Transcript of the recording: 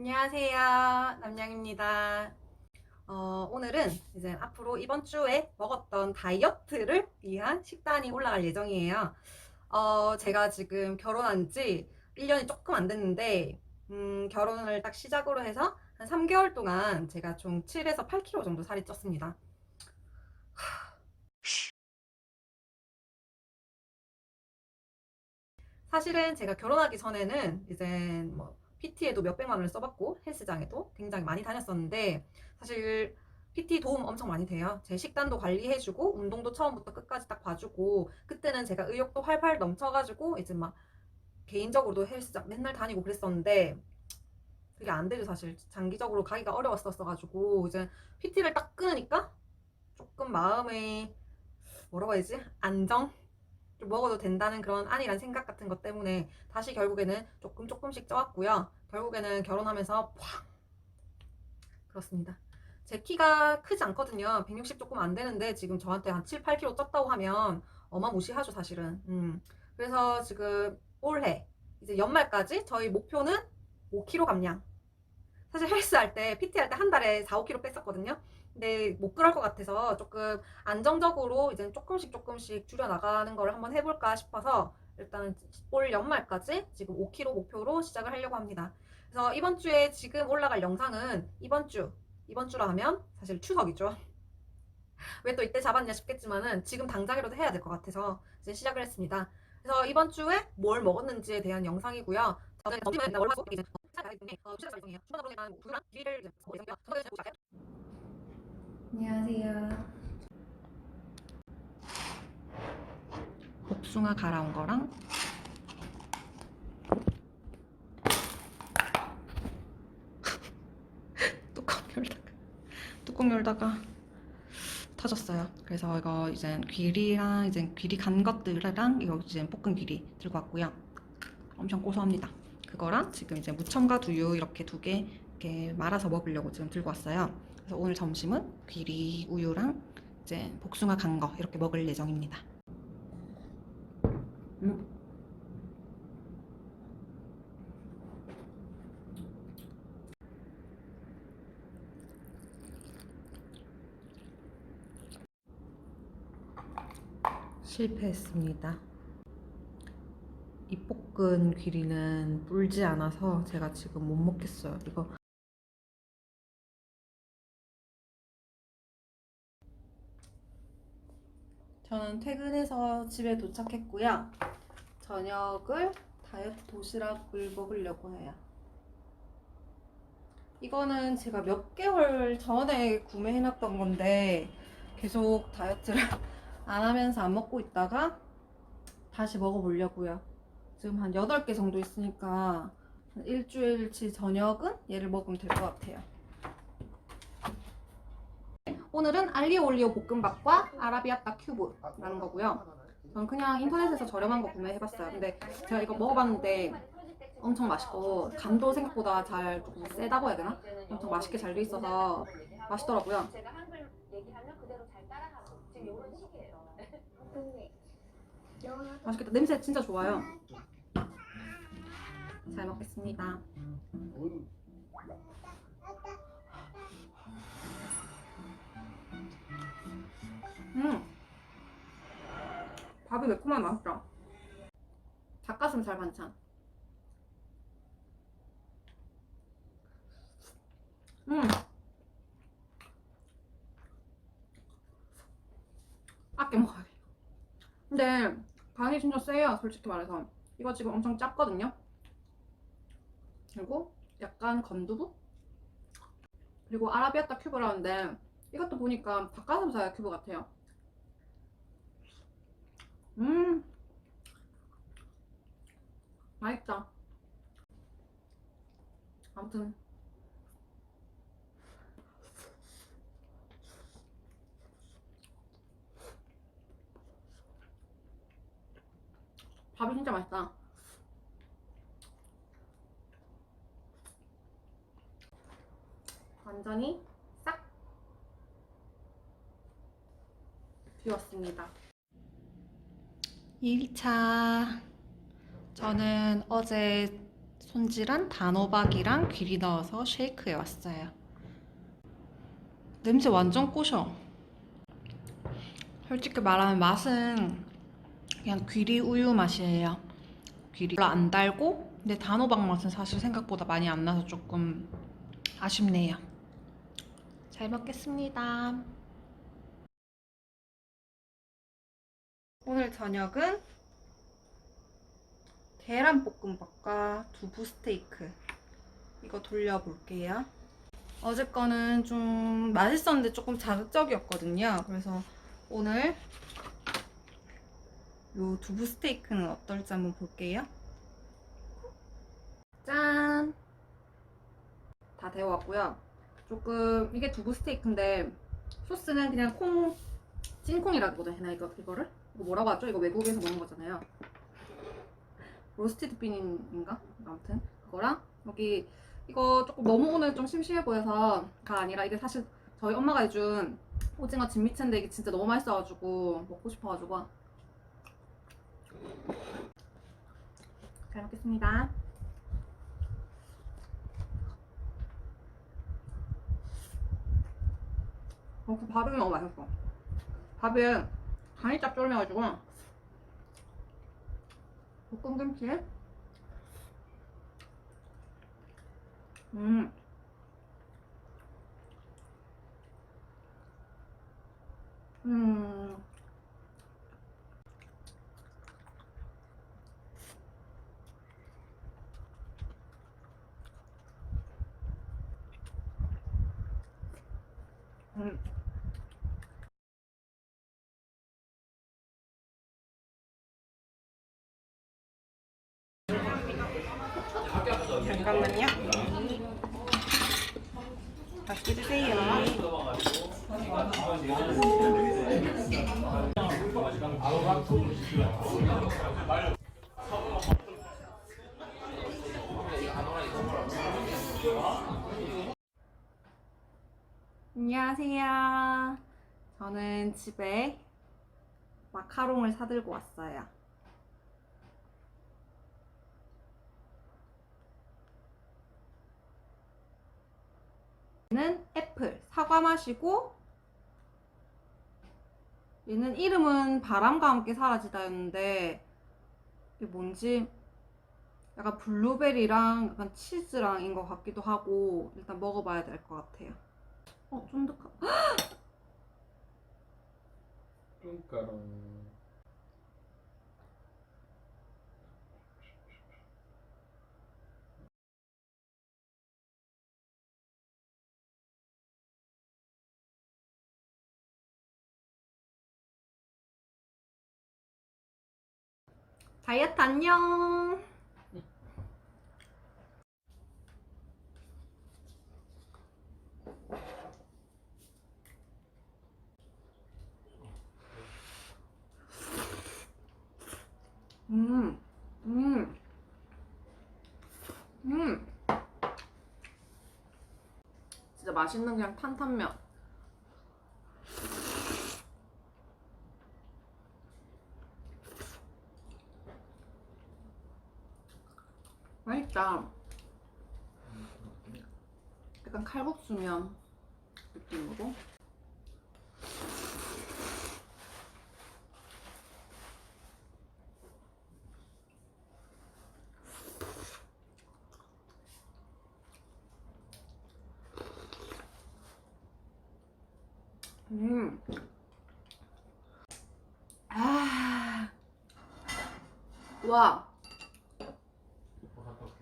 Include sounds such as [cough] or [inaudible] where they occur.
안녕하세요. 남양입니다. 어, 오늘은 이제 앞으로 이번 주에 먹었던 다이어트를 위한 식단이 올라갈 예정이에요. 어, 제가 지금 결혼한 지 1년이 조금 안 됐는데, 음, 결혼을 딱 시작으로 해서 한 3개월 동안 제가 총 7에서 8kg 정도 살이 쪘습니다. 사실은 제가 결혼하기 전에는 이제 뭐 PT에도 몇백만 원을 써봤고 헬스장에도 굉장히 많이 다녔었는데 사실 PT 도움 엄청 많이 돼요. 제 식단도 관리해주고 운동도 처음부터 끝까지 딱 봐주고 그때는 제가 의욕도 활활 넘쳐가지고 이제 막 개인적으로도 헬스장 맨날 다니고 그랬었는데 그게 안 되죠 사실. 장기적으로 가기가 어려웠었어가지고 이제 PT를 딱 끊으니까 조금 마음에 뭐라고 해야지? 안정 좀 먹어도 된다는 그런 안일한 생각 같은 것 때문에 다시 결국에는 조금 조금씩 쪄왔고요. 결국에는 결혼하면서 팍 그렇습니다. 제 키가 크지 않거든요. 160 조금 안 되는데 지금 저한테 한 7, 8kg 쪘다고 하면 어마무시하죠, 사실은. 음. 그래서 지금 올해 이제 연말까지 저희 목표는 5kg 감량. 사실 헬스 할 때, PT 할 때 한 달에 4, 5kg 뺐었거든요. 근데 못 그럴 것 같아서 조금 안정적으로 이제 조금씩 조금씩 줄여 나가는 걸 한번 해볼까 싶어서 일단 올 연말까지 지금 5kg 목표로 시작을 하려고 합니다. 그래서 이번 주에 지금 올라갈 영상은 이번 주, 이번 주라 하면 사실 추석이죠. [laughs] 왜 또 이때 잡았냐 싶겠지만은 지금 당장이라도 해야 될 것 같아서 이제 시작을 했습니다. 그래서 이번 주에 뭘 먹었는지에 대한 영상이고요. 저는 점심은 월, 화, 수 이제 어, 시작 예정이에요. 중간으로 한 오후랑 기회를 안녕하세요. 복숭아 갈아온 거랑 [laughs] 뚜껑 열다가 뚜껑 열다가 터졌어요. 그래서 이거 이제 귀리랑 이제 귀리 간 것들이랑 이거 이제 볶은 귀리 들고 왔고요. 엄청 고소합니다. 그거랑 지금 이제 무첨가 두유 이렇게 두 개 이렇게 말아서 먹으려고 지금 들고 왔어요. 그래서 오늘 점심은 귀리 우유랑 이제 복숭아 간 거 이렇게 먹을 예정입니다. 음. 실패했습니다. 이 볶은 귀리는 불지 않아서 제가 지금 못 먹겠어요. 이거 저는 퇴근해서 집에 도착했고요. 저녁을 다이어트 도시락을 먹으려고 해요. 이거는 제가 몇 개월 전에 구매해놨던 건데 계속 다이어트를 [laughs] 안 하면서 안 먹고 있다가 다시 먹어보려고요. 지금 한 8개 정도 있으니까 한 일주일치 저녁은 얘를 먹으면 될 것 같아요. 오늘은 알리오 올리오 볶음밥과 아라비아따 큐브라는 거고요. 전 그냥 인터넷에서 저렴한 거 구매해봤어요. 근데 제가 이거 먹어봤는데 엄청 맛있고 간도 생각보다 잘 조금 세다고 해야 되나? 엄청 맛있게 잘 돼 있어서 맛있더라고요. 맛있겠다. 냄새 진짜 좋아요. 잘 먹겠습니다. 음. 밥이 매콤하게 맛있다. 닭가슴살 반찬. 음. 아껴 먹어야 돼. 근데 간이 진짜 세요, 솔직히 말해서. 이거 지금 엄청 짭거든요. 그리고 약간 건두부? 그리고 아라비아따 큐브라는데 이것도 보니까 닭가슴살 큐브 같아요. 음, 맛있다. 아무튼 밥이 진짜 맛있다. 완전히 싹 비웠습니다. 1차 저는 어제 손질한 단호박이랑 귀리 넣어서 쉐이크해 왔어요. 냄새 완전 꼬셔. 솔직히 말하면 맛은 그냥 귀리 우유 맛이에요. 귀리 별로 안 달고 근데 단호박 맛은 사실 생각보다 많이 안 나서 조금 아쉽네요. 잘 먹겠습니다. 오늘 저녁은 계란볶음밥과 두부 스테이크 이거 돌려볼게요. 어제 거는 좀 맛있었는데 조금 자극적이었거든요. 그래서 오늘 요 두부 스테이크는 어떨지 한번 볼게요. 짠! 다 데워왔고요. 조금 이게 두부 스테이크인데 소스는 그냥 콩 찐콩이라고 해야 되나 이거 이거를 이거 뭐라고 하죠? 이거 외국에서 먹는 거잖아요. 로스티드 빈인가? 아무튼 그거랑 여기 이거 조금 너무 오늘 좀 심심해 보여서가 아니라 이게 사실 저희 엄마가 해준 오징어 진미채인데 이게 진짜 너무 맛있어가지고 먹고 싶어가지고 잘 먹겠습니다. 어, 그 밥이 너무 맛있어. 밥이 간이 짭조름해가지고 볶음 김치에 음. 음. 음. 잠깐만요. 다시 드세요. 안녕하세요. 저는 집에 마카롱을 사들고 왔어요. 얘는 맛이고 얘는 이름은 바람과 함께 사라지다였는데 이게 뭔지 약간 블루베리랑 약간 치즈랑인 것 같기도 하고 일단 먹어봐야 될 것 같아요. 어, 쫀득하. [gasps] 뚱까랑 다이어트 안녕. 음, 음, 음. 진짜 맛있는 그냥 탄탄면. 맛있다. 약간 칼국수면 느낌으로. 음. 아. 와.